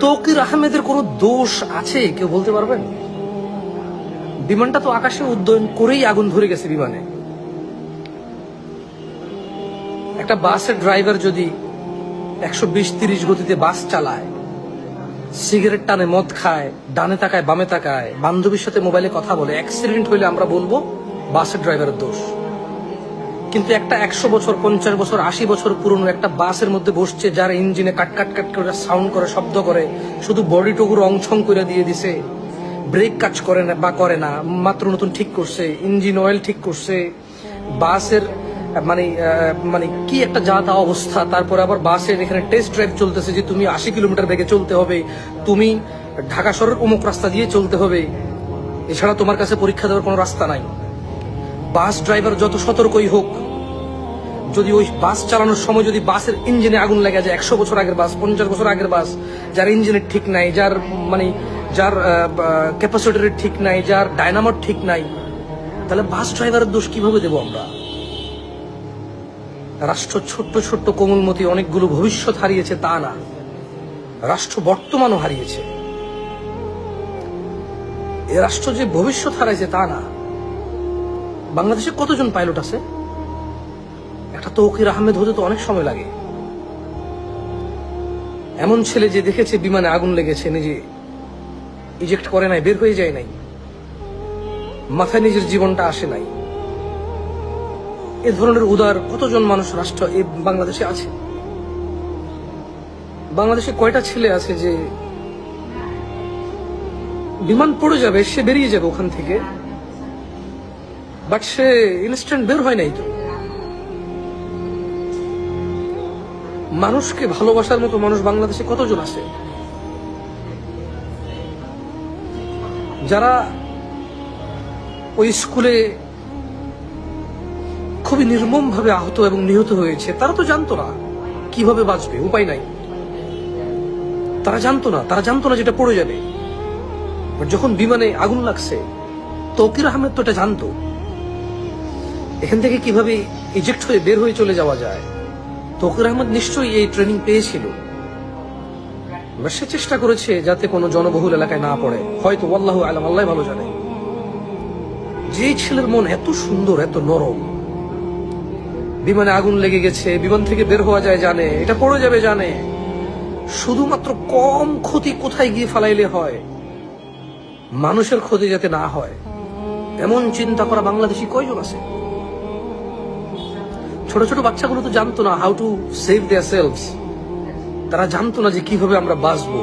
তৌকির আহমেদের কোনো দোষ আছে? কেউ বলতে পারবেন বিমানটা তো আকাশে উদ্যয়ন করেই আগুন ধরে গেছে বিমানে। একটা বাসের ড্রাইভার যদি একশো বিশ তিরিশ গতিতে বাস চালায়, সিগারেট টানে মদ খায়, ডানে তাকায় বামে তাকায়, বান্ধবীর সাথে মোবাইলে কথা বলে, অ্যাক্সিডেন্ট হইলে আমরা বলব বাসের ড্রাইভারের দোষ। কিন্তু একটা একশো বছর, পঞ্চাশ বছর, আশি বছর পুরনো একটা বাসের মধ্যে বসছে, যার ইঞ্জিনে কাট কাট কাট করে সাউন্ড করে, শব্দ করে। শুধু বডি টুকুর অংশং করে দিয়ে দিছে। ব্রেক কাজ করে না বা করে না, মাত্র নতুন ঠিক করছে। ইঞ্জিন অয়েল ঠিক করছে। বাসের মানে মানে কি একটা যা তা অবস্থা। তারপর আবার বাসের এখানে টেস্ট ড্রাইভ চলতেছে যে তুমি আশি কিলোমিটার বেগে চলতে হবে। তুমি ঢাকা শহরের অমুক রাস্তা দিয়ে চলতে হবে। এছাড়া তোমার কাছে পরীক্ষা দেওয়ার কোনো রাস্তা নাই। বাস ড্রাইভার যত সতর্কই হোক, যদি ওই বাস চালানোর সময় যদি বাসের ইঞ্জিনে আগুন লেগে যায়, একশো বছর আগের বাস, পঞ্চাশ বছর আগের বাস, যার ইঞ্জিনের ঠিক নাই, যার মানে যার ক্যাপাসিটারের ঠিক নাই, যার ডায়নামোর ঠিক নাই, তাহলে বাস ড্রাইভারের দোষ কীভাবে দেবো আমরা? রাষ্ট্র ছোট্ট ছোট্ট কোমলমতি অনেকগুলো ভবিষ্যৎ হারিয়েছে, তা না। রাষ্ট্র বর্তমানও হারিয়েছে। এ রাষ্ট্র যে ভবিষ্যৎ হারাইছে, তা না। বাংলাদেশে কতজন পাইলট আছে? একটা তৌকির আহমেদ হতে তো অনেক সময় লাগে। এমন ছেলে যে দেখেছে বিমানে আগুন লেগেছে, নিজে ইজেক্ট করে নাই, বের হয়ে যায় নাই। মাথায় নিজের জীবনটা আসে নাই। এ ধরনের উদার কতজন মানুষ রাষ্ট্র এই বাংলাদেশে আছে? বাংলাদেশে কয়টা ছেলে আছে যে বিমান পড়ে যাবে, সে বেরিয়ে যাবে ওখান থেকে। বাট সে ইনস্ট্যান্ট বের হয় নাই তো। মানুষকে ভালোবাসার মতো মানুষ বাংলাদেশে কতজন আছে? যারা ওই স্কুলে খুবই নির্মম ভাবে আহত এবং নিহত হয়েছে, তারা তো জানতো না কীভাবে বাঁচবে, উপায় নাই। তারা জানতো না, তারা জানতো না যেটা পড়ে যাবে। যখন বিমানে আগুন লাগছে, তৌকির আহমেদ তো এটা জানতো। এখান থেকে কীভাবে ইজেক্ট হয়ে বের হয়ে চলে যাওয়া যায়? তকির আহমদ নিশ্চয়ই এই ট্রেনিং পেয়েছিল। সে চেষ্টা করেছে যাতে কোনো জনবহুল এলাকায় না পড়ে। হয়তো আল্লাহ আলম, আল্লাহ ভালো জানে। যে ছেলের মন এত সুন্দর, এত নরম, বিমানে আগুন লেগে গেছে, বিমান থেকে বের হওয়া যায় জানে, এটা পড়ে যাবে জানে। শুধুমাত্র কম ক্ষতি কোথায় গিয়ে ফালাইলে হয়? মানুষের ক্ষতি যাতে না হয়? এমন চিন্তা করা বাংলাদেশি কয়জন আছে? ছোট ছোট বাচ্চাগুলো তো জানতো না how to save their cells তারা জানতো না যে কীভাবে আমরা বাঁচবো।